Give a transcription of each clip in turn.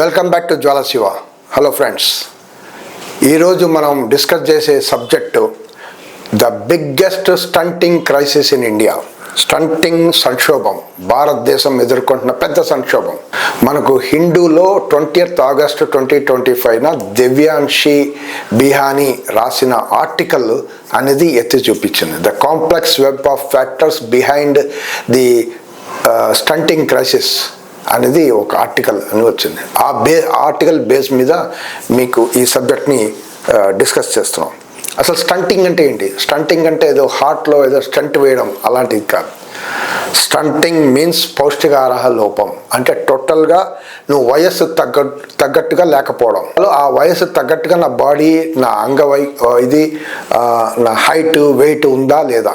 Welcome back to Jwala Shiva hello friends ఈరోజు మనం discuss చేసే subject the biggest stunting crisis in India. Stunting సంక్షోభం. భారతదేశం ఎదుర్కొంటున్న పెద్ద సంక్షోభం. మనకు హిందూలో ట్వంటీయత్ ఆగస్టు ట్వంటీ ట్వంటీ ఫైవ్న దివ్యాంశి బిహానీ రాసిన ఆర్టికల్ అనేది ఎత్తి చూపించింది. The complex web of factors behind the stunting crisis. అనేది ఒక ఆర్టికల్ అని వచ్చింది. ఆ బే ఆర్టికల్ బేస్ మీద మీకు ఈ సబ్జెక్ట్ని డిస్కస్ చేస్తున్నాం. అసలు స్టంటింగ్ అంటే ఏంటి? స్టంటింగ్ అంటే ఏదో హార్ట్లో ఏదో స్టంట్ వేయడం అలాంటిది కాదు. స్టంటింగ్ మీన్స్ పౌష్టికాహార లోపం. అంటే టోటల్గా నువ్వు వయస్సు తగ్గ తగ్గట్టుగా లేకపోవడం. ఆ వయస్సు తగ్గట్టుగా నా బాడీ నా అంగవై ఇది నా హైట్ వెయిట్ ఉందా లేదా?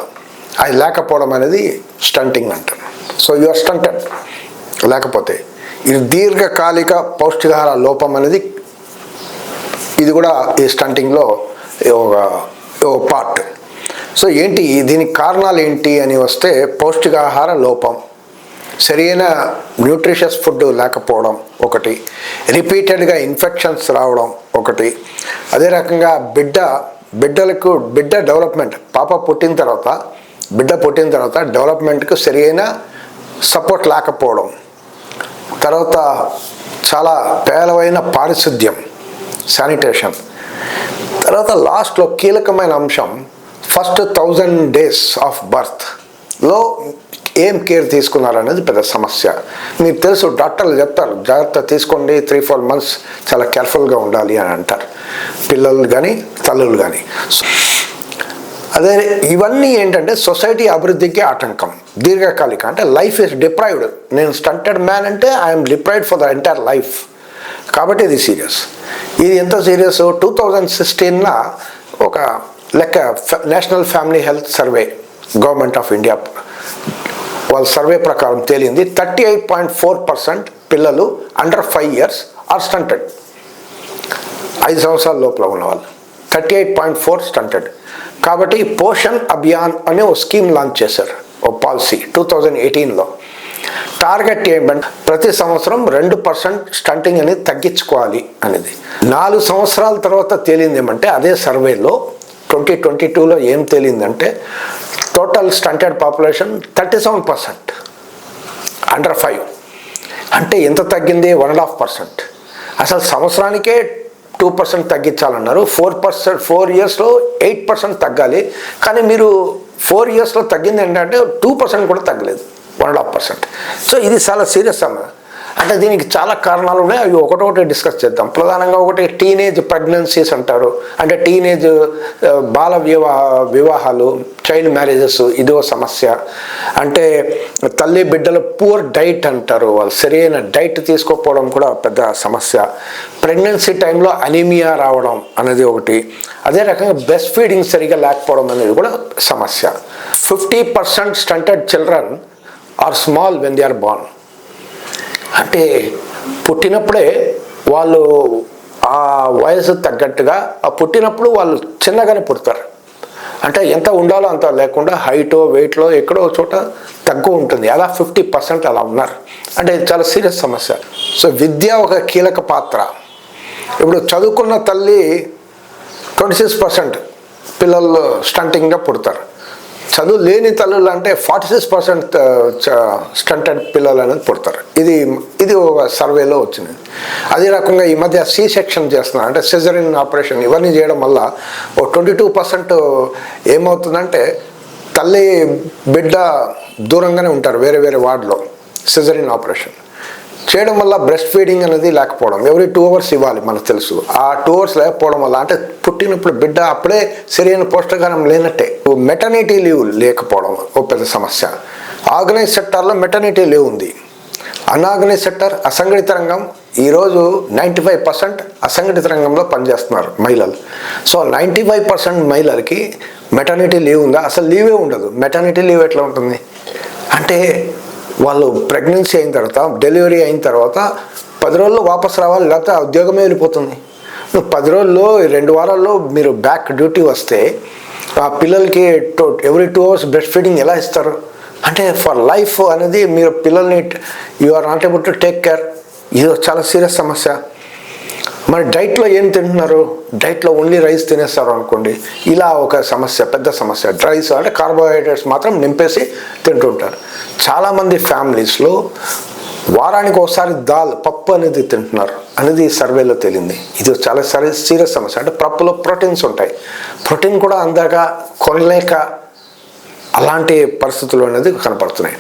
అది లేకపోవడం అనేది స్టంటింగ్ అంటారు. సో యువర్ స్టంటెడ్ లేకపోతే ఇది దీర్ఘకాలిక పౌష్టికాహార లోపం అనేది ఇది కూడా ఈ స్టంటింగ్లో ఒక పార్ట్. సో ఏంటి? దీనికి కారణాలు ఏంటి అని వస్తే పౌష్టికాహార లోపం సరైన న్యూట్రిషియస్ ఫుడ్ లేకపోవడం ఒకటి రిపీటెడ్గా ఇన్ఫెక్షన్స్ రావడం ఒకటి అదే రకంగా బిడ్డ బిడ్డలకు బిడ్డ డెవలప్మెంట్ పాప పుట్టిన తర్వాత బిడ్డ పుట్టిన తర్వాత డెవలప్మెంట్కు సరైన సపోర్ట్ లేకపోవడం. తర్వాత చాలా పేలవైన పారిశుద్ధ్యం శానిటేషన్. తర్వాత లాస్ట్లో కీలకమైన అంశం ఫస్ట్ థౌజండ్ డేస్ ఆఫ్ బర్త్లో ఏం కేర్ తీసుకున్నారనేది పెద్ద సమస్య. మీకు తెలుసు డాక్టర్లు చెప్తారు జాగ్రత్త తీసుకోండి త్రీ ఫోర్ మంత్స్ చాలా కేర్ఫుల్గా ఉండాలి అని అంటారు. పిల్లలు కానీ తల్లులు కానీ. అదే ఇవన్నీ ఏంటంటే సొసైటీ అభివృద్ధికి ఆటంకం దీర్ఘకాలిక. అంటే లైఫ్ ఇస్ డిప్రైవ్డ్. నేను స్టంటెడ్ మ్యాన్ అంటే I'm deprived for the entire life. కాబట్టి ఇది సీరియస్. ఇది ఎంత సీరియస్? టూ థౌజండ్ సిక్స్టీన్లో ఒక లెక్క national family health survey government of India వాళ్ళ సర్వే ప్రకారం తేలింది. Thirty eight point four percent పిల్లలు under five years are stunted. ఐదు సంవత్సరాల లోపల ఉన్నవాళ్ళు. Thirty eight point four stunted. కాబట్టి పోషణ్ అభియాన్ అనే ఓ స్కీమ్ లాంచ్ చేశారు ఓ పాలసీ టూ థౌజండ్ ఎయిటీన్లో. టార్గెట్ ఏమంటే ప్రతి సంవత్సరం రెండు పర్సెంట్ స్టంటింగ్ అనేది తగ్గించుకోవాలి అనేది. నాలుగు సంవత్సరాల తర్వాత తేలింది ఏమంటే అదే సర్వేలో ట్వంటీ ట్వంటీ టూలో ఏం తేలిందంటే total stunted population thirty seven percent under five. అంటే ఎంత తగ్గింది? One and half percent. అసలు సంవత్సరానికే టూ పర్సెంట్ తగ్గించాలన్నారు. ఫోర్ పర్సెంట్ ఫోర్ ఇయర్స్లో ఎయిట్ పర్సెంట్ తగ్గాలి. కానీ మీరు ఫోర్ ఇయర్స్లో తగ్గింది ఏంటంటే టూ పర్సెంట్ కూడా తగ్గలేదు. One and half percent. So ఇది చాలా సీరియస్ సమస్య అంటే దీనికి చాలా కారణాలు ఉన్నాయి. అవి ఒకటొకటి డిస్కస్ చేద్దాం. ప్రధానంగా ఒకటి టీనేజ్ ప్రెగ్నెన్సీస్ అంటారు. అంటే టీనేజ్ బాల వివాహ వివాహాలు చైల్డ్ మ్యారేజెస్ ఇదో సమస్య. అంటే తల్లి బిడ్డల పూర్ డైట్ అంటారు. వాళ్ళు సరైన డైట్ తీసుకోకపోవడం కూడా పెద్ద సమస్య. ప్రెగ్నెన్సీ టైంలో అనీమియా రావడం అనేది ఒకటి. అదే రకంగా బ్రెస్ట్ ఫీడింగ్ సరిగా లేకపోవడం అనేది కూడా సమస్య. Fifty percent stunted children are small when they are born అంటే పుట్టినప్పుడే వాళ్ళు ఆ వయసు తగ్గట్టుగా ఆ పుట్టినప్పుడు వాళ్ళు చిన్నగానే పుడతారు. అంటే ఎంత ఉండాలో అంత లేకుండా హైటో వెయిట్లో ఎక్కడో చోట తక్కువ ఉంటుంది. అలా ఫిఫ్టీ పర్సెంట్ అలా ఉన్నారు. అంటే చాలా సీరియస్ సమస్య. సో విద్య ఒక కీలక పాత్ర. ఇప్పుడు చదువుకున్న తల్లి ట్వంటీ సిక్స్ పర్సెంట్ పిల్లలు స్టంటింగ్గా పుడతారు. చదువు లేని తల్లులు అంటే ఫార్టీ సిక్స్ పర్సెంట్ స్టంటెడ్ పిల్లలు అనేది పుడతారు. ఇది ఇది ఒక సర్వేలో వచ్చింది. అదే రకంగా ఈ మధ్య సి సెక్షన్ చేస్తున్నారు. అంటే సిజరిన్ ఆపరేషన్ ఇవన్నీ చేయడం వల్ల ఓ ట్వంటీ టూ పర్సెంట్ ఏమవుతుందంటే తల్లి బిడ్డ దూరంగానే ఉంటారు వేరే వేరే వార్డులో. సిజరిన్ ఆపరేషన్ చేయడం వల్ల బ్రెస్ట్ ఫీడింగ్ అనేది లేకపోవడం. ఎవ్రీ టూ అవర్స్ ఇవ్వాలి మనకు తెలుసు. ఆ టూ అవర్స్ లేకపోవడం వల్ల అంటే పుట్టినప్పుడు బిడ్డ అప్పుడే సరైన పోషకాహారం లేనట్టే. మెటర్నిటీ లీవ్ లేకపోవడం ఓ పెద్ద సమస్య. ఆర్గనైజ్ సెక్టార్లో మెటర్నిటీ లీవ్ ఉంది. అన్ఆర్గనైజ్ సెక్టర్ అసంఘటిత రంగం ఈరోజు నైంటీ ఫైవ్ పర్సెంట్ అసంఘటిత రంగంలో పనిచేస్తున్నారు మహిళలు. సో నైంటీ ఫైవ్ పర్సెంట్ మహిళలకి మెటర్నిటీ లీవ్ ఉందా? అసలు లీవే ఉండదు. మెటర్నిటీ లీవ్ ఎట్లా ఉంటుంది? అంటే వాళ్ళు ప్రెగ్నెన్సీ అయిన తర్వాత డెలివరీ అయిన తర్వాత పది రోజుల్లో వాపస్ రావాలి లేకపోతే ఆ ఉద్యోగమే వెళ్ళిపోతుంది. నువ్వు పది రోజుల్లో రెండు వారాల్లో మీరు బ్యాక్ డ్యూటీ వస్తే ఆ పిల్లలకి two every two hours breastfeeding ఎలా ఇస్తారు? అంటే ఫర్ లైఫ్ అనేది మీరు పిల్లల్ని you are not able to take care ఇది చాలా సీరియస్ సమస్య. మరి డైట్లో ఏం తింటున్నారు? డైట్లో ఓన్లీ రైస్ తినేస్తారు అనుకోండి. ఇలా ఒక సమస్య పెద్ద సమస్య. రైస్ అంటే కార్బోహైడ్రేట్స్ మాత్రం నింపేసి తింటుంటారు. చాలామంది ఫ్యామిలీస్లో వారానికి ఒకసారి దాల్ పప్పు అనేది తింటున్నారు అనేది సర్వేలో తేలింది. ఇది చాలా సరే సీరియస్ సమస్య. అంటే పప్పులో ప్రోటీన్స్ ఉంటాయి. ప్రోటీన్ కూడా అందాక కొనలేక అలాంటి పరిస్థితులు అనేది కనపడుతున్నాయి.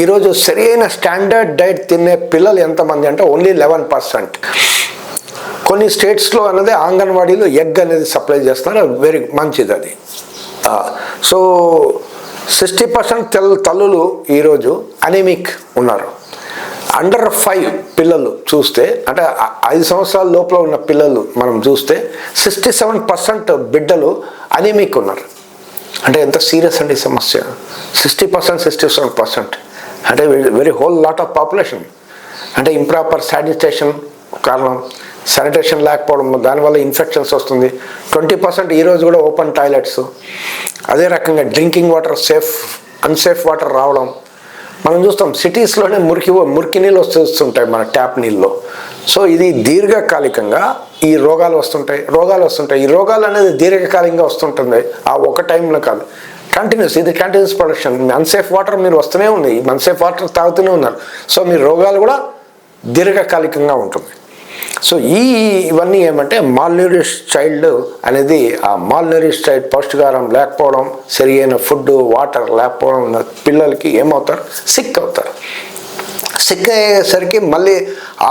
ఈరోజు సరైన స్టాండర్డ్ డైట్ తినే పిల్లలు ఎంతమంది అంటే ఓన్లీ లెవెన్ పర్సెంట్. కొన్ని స్టేట్స్లో అనేది ఆంగన్వాడీలో ఎగ్ అనేది సప్లై చేస్తున్నారు వెరీ మంచిది అది. సో సిక్స్టీ పర్సెంట్ తెల్ తల్లులు ఈరోజు అనీమిక్ ఉన్నారు. అండర్ ఫైవ్ పిల్లలు చూస్తే అంటే ఐదు సంవత్సరాల లోపల ఉన్న పిల్లలు మనం చూస్తే సిక్స్టీ సెవెన్ పర్సెంట్ బిడ్డలు అనీమిక్ ఉన్నారు. అంటే ఎంత సీరియస్ అండి సమస్య. Sixty percent sixty seven percent. అంటే very whole lot of population. అంటే ఇంప్రాపర్ శానిటేషన్ కారణం. శానిటేషన్ లేకపోవడం దానివల్ల ఇన్ఫెక్షన్స్ వస్తుంది. ట్వంటీ పర్సెంట్ ఈరోజు కూడా ఓపెన్ టాయిలెట్స్ అదే రకంగా drinking water safe unsafe water రావడం. మనం చూస్తాం సిటీస్లోనే మురికి మురికి నీళ్ళు వస్తుంటాయి మన ట్యాప్ నీళ్ళు. సో ఇది దీర్ఘకాలికంగా ఈ రోగాలు వస్తుంటాయి రోగాలు వస్తుంటాయి. ఈ రోగాలు అనేది దీర్ఘకాలికంగా వస్తుంటుంది. ఆ ఒక టైంలో కాదు. కంటిన్యూస్ ఇది కంటిన్యూస్ ప్రొడక్షన్ అన్సేఫ్ వాటర్ మీరు వస్తూనే ఉంది. అన్సేఫ్ వాటర్ తాగుతూనే ఉన్నారు. సో మీ రోగాలు కూడా దీర్ఘకాలికంగా ఉంటుంది సో ఈ ఇవన్నీ ఏమంటే మాల్న్యూరిష్ చైల్డ్ అనేది ఆ మాల్న్యూరిష్ చైల్డ్ పౌష్టికారం లేకపోవడం సరియైన ఫుడ్ వాటర్ లేకపోవడం పిల్లలకి ఏమవుతారు? సిక్ అవుతారు సిక్ అయ్యేసరికి మళ్ళీ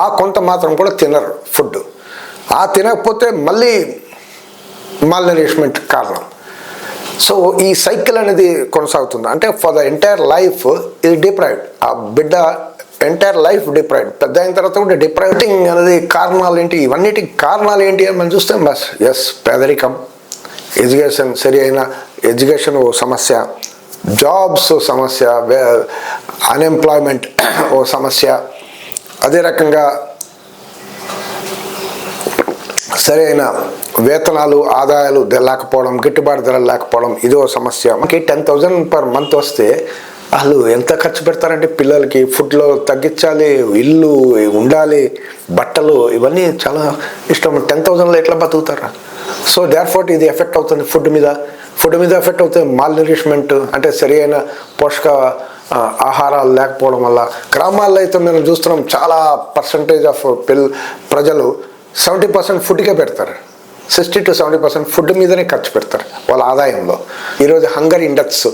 ఆ కొంత మాత్రం కూడా తినరు ఫుడ్ ఆ తినకపోతే మళ్ళీ మాల్నరిష్మెంట్ కారణం. సో ఈ సైకిల్ అనేది కొనసాగుతుంది. అంటే ఫర్ ద ఎంటైర్ లైఫ్ ఇది డిప్రైవ్డ్ ఆ బిడ్డ ఎంటైర్ లైఫ్ డిప్రైవ్ పెద్ద అయిన తర్వాత కూడా డిప్రైవింగ్ అనేది కారణాలు ఏంటి? ఇవన్నిటికి కారణాలు ఏంటి అని మనం చూస్తే బస్. ఎస్ పేదరికం ఎడ్యుకేషన్ సరి అయిన ఎడ్యుకేషన్ ఓ సమస్య జాబ్స్ సమస్య అన్ఎంప్లాయ్మెంట్ ఓ సమస్య అదే రకంగా సరైన వేతనాలు ఆదాయాలు లేకపోవడం గిట్టుబాటు ధర లేకపోవడం ఇదో సమస్య. మనకి టెన్ థౌజండ్ పర్ మంత్ వస్తే వాళ్ళు ఎంత ఖర్చు పెడతారంటే పిల్లలకి ఫుడ్లో తగ్గించాలి ఇల్లు ఉండాలి బట్టలు ఇవన్నీ చాలా ఇష్టం. టెన్ థౌజండ్లో ఎట్లా బతుకుతారా? సో దేర్ ఫోర్ట్ ఇది ఎఫెక్ట్ అవుతుంది ఫుడ్ మీద. ఫుడ్ మీద ఎఫెక్ట్ అవుతుంది మాల్ నరిష్మెంట్ అంటే సరైన పోషక ఆహారాలు లేకపోవడం వల్ల. గ్రామాల్లో అయితే మేము చూస్తున్నాం చాలా పర్సంటేజ్ ఆఫ్ పిల్ ప్రజలు సెవెంటీ పర్సెంట్ ఫుడ్కే పెడతారు. Sixty to seventy percent food మీదనే ఖర్చు పెడతారు వాళ్ళ ఆదాయంలో. ఈరోజు హంగర్ ఇండెక్స్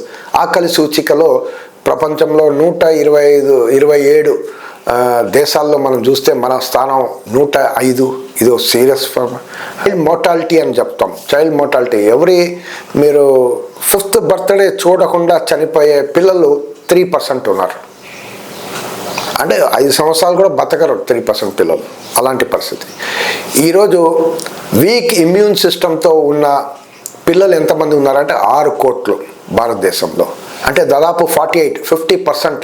ఆకలి సూచికలో ప్రపంచంలో నూట ఇరవై ఐదు ఇరవై ఏడు దేశాల్లో మనం చూస్తే మన స్థానం నూట ఐదు. ఇది సీరియస్ చైల్డ్ మోర్టాలిటీ అని చెప్తాం. చైల్డ్ మోర్టాలిటీ ఎవరి మీరు ఫిఫ్త్ బర్త్డే చూడకుండా చనిపోయే పిల్లలు త్రీ పర్సెంట్ ఉన్నారు. అంటే ఐదు సంవత్సరాలు కూడా బతకరు త్రీ పర్సెంట్ పిల్లలు. అలాంటి పరిస్థితి. ఈరోజు వీక్ ఇమ్యూన్ సిస్టంతో ఉన్న పిల్లలు ఎంతమంది ఉన్నారంటే ఆరు కోట్లు భారతదేశంలో. అంటే దాదాపు forty eight fifty percent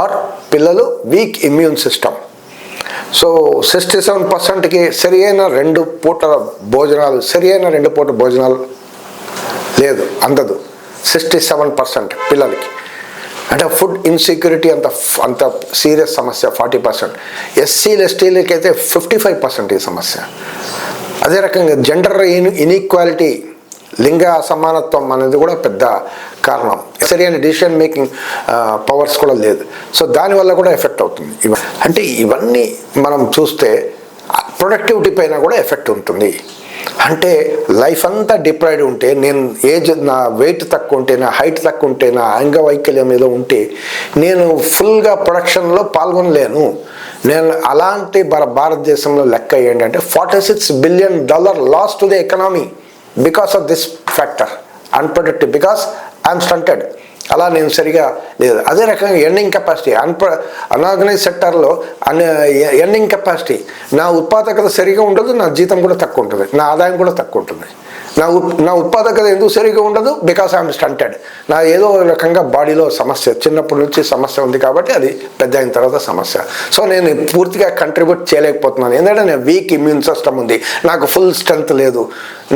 are పిల్లలు weak immune system so sixty seven పర్సెంట్కి సరి అయిన రెండు పూటల భోజనాలు సరి అయిన రెండు పూట భోజనాలు లేదు అందదు. సిక్స్టీ సెవెన్ పర్సెంట్ పిల్లలకి. అంటే ఫుడ్ ఇన్సెక్యూరిటీ అంత అంత సీరియస్ సమస్య ఫార్టీ పర్సెంట్ ఎస్సీలు ఎస్టీలకి అయితే ఫిఫ్టీ ఫైవ్ పర్సెంట్ ఈ సమస్య. అదే రకంగా జెండర్ ఇన్ ఇన్ఈక్వాలిటీ లింగ అసమానత్వం అనేది కూడా పెద్ద కారణం. సరైన డిసిషన్ మేకింగ్ పవర్స్ కూడా లేదు. సో దానివల్ల కూడా ఎఫెక్ట్ అవుతుంది. అంటే ఇవన్నీ మనం చూస్తే ప్రొడక్టివిటీ పైన కూడా ఎఫెక్ట్ ఉంటుంది. అంటే లైఫ్ అంతా డిప్రైడ్ ఉంటే నేను ఏజ్ నా వెయిట్ తక్కువ ఉంటే నా హైట్ తక్కువ ఉంటే నా అంగవైకల్యం ఏదో ఉంటే నేను ఫుల్గా ప్రొడక్షన్లో పాల్గొనలేను. నేను అలాంటి భార భారతదేశంలో లెక్క ఏంటంటే forty six billion dollar loss to the economy because of this factor unproductive because I'm stunted అలా నేను సరిగా లేదు. అదే రకంగా ఎర్నింగ్ కెపాసిటీ అన్ప్ర అన్ఆర్గనైజ్ సెక్టార్లో అన్ ఎర్నింగ్ కెపాసిటీ నా ఉత్పాదకత సరిగా ఉండదు నా జీతం కూడా తక్కువ ఉంటుంది నా ఆదాయం కూడా నా నా ఉత్పాదకత ఎందుకు సరిగ్గా ఉండదు? బికాస్ ఐఎమ్ స్టంటెడ్ నా ఏదో రకంగా బాడీలో సమస్య చిన్నప్పటి నుంచి సమస్య ఉంది కాబట్టి అది పెద్ద అయిన తర్వాత సమస్య. సో నేను పూర్తిగా కంట్రిబ్యూట్ చేయలేకపోతున్నాను. ఎందుకంటే నేను వీక్ ఇమ్యూన్ సిస్టమ్ ఉంది. నాకు ఫుల్ స్ట్రెంగ్త్ లేదు.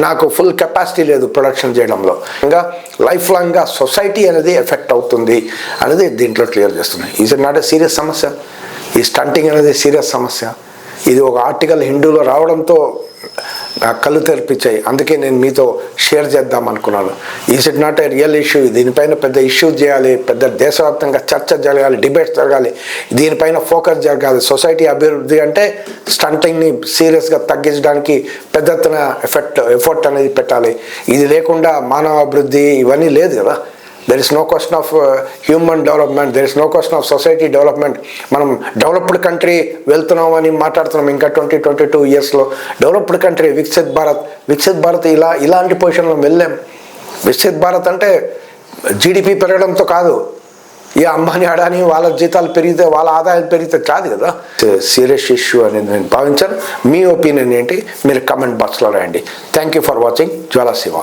నాకు ఫుల్ కెపాసిటీ లేదు ప్రొడక్షన్ చేయడంలో. ఇంకా లైఫ్ లాంగ్గా సొసైటీ అనేది ఎఫెక్ట్ అవుతుంది అనేది దీంట్లో క్లియర్ చేస్తుంది ఈజ్ నాట్ ఏ సీరియస్ సమస్య? ఈ స్టంటింగ్ అనేది సీరియస్ సమస్య. ఇది ఒక ఆర్టికల్ హిందూలో రావడంతో నా కళ్ళు తెరిపించాయి. అందుకే నేను మీతో షేర్ చేద్దాం అనుకున్నాను. Is it not a real issue దీనిపైన పెద్ద ఇష్యూ చేయాలి పెద్ద దేశవ్యాప్తంగా చర్చ జరగాలి డిబేట్ జరగాలి దీనిపైన ఫోకస్ జరగాలి. సొసైటీ అభివృద్ధి అంటే స్టంటింగ్ని సీరియస్గా తగ్గించడానికి పెద్ద ఎఫెక్ట్ ఎఫర్ట్ అనేది పెట్టాలి. ఇది లేకుండా మానవ అభివృద్ధి ఇవన్నీ లేదు కదా. There is no question of human development there is no question of society development మనం డెవలప్డ్ కంట్రీ వెళ్తున్నామని మాట్లాడుతున్నాం ఇంకా ట్వంటీ ట్వంటీ టూ ఇయర్స్లో డెవలప్డ్ కంట్రీ వికసిత్ భారత్. వికసిత్ భారత్ ఇలా ఇలాంటి పొజిషన్లో వెళ్ళాం. వికసిత్ భారత్ అంటే జీడిపి పెరగడంతో కాదు. ఈ అంబానీ అడాని వాళ్ళ జీతాలు పెరిగితే వాళ్ళ ఆదాయాలు పెరిగితే కాదు. కదా సీరియస్ ఇష్యూ అనేది నేను భావించాను. మీ ఒపీనియన్ ఏంటి? మీరు కమెంట్ బాక్స్లో రాయండి. Thank you for watching Jwala Shiva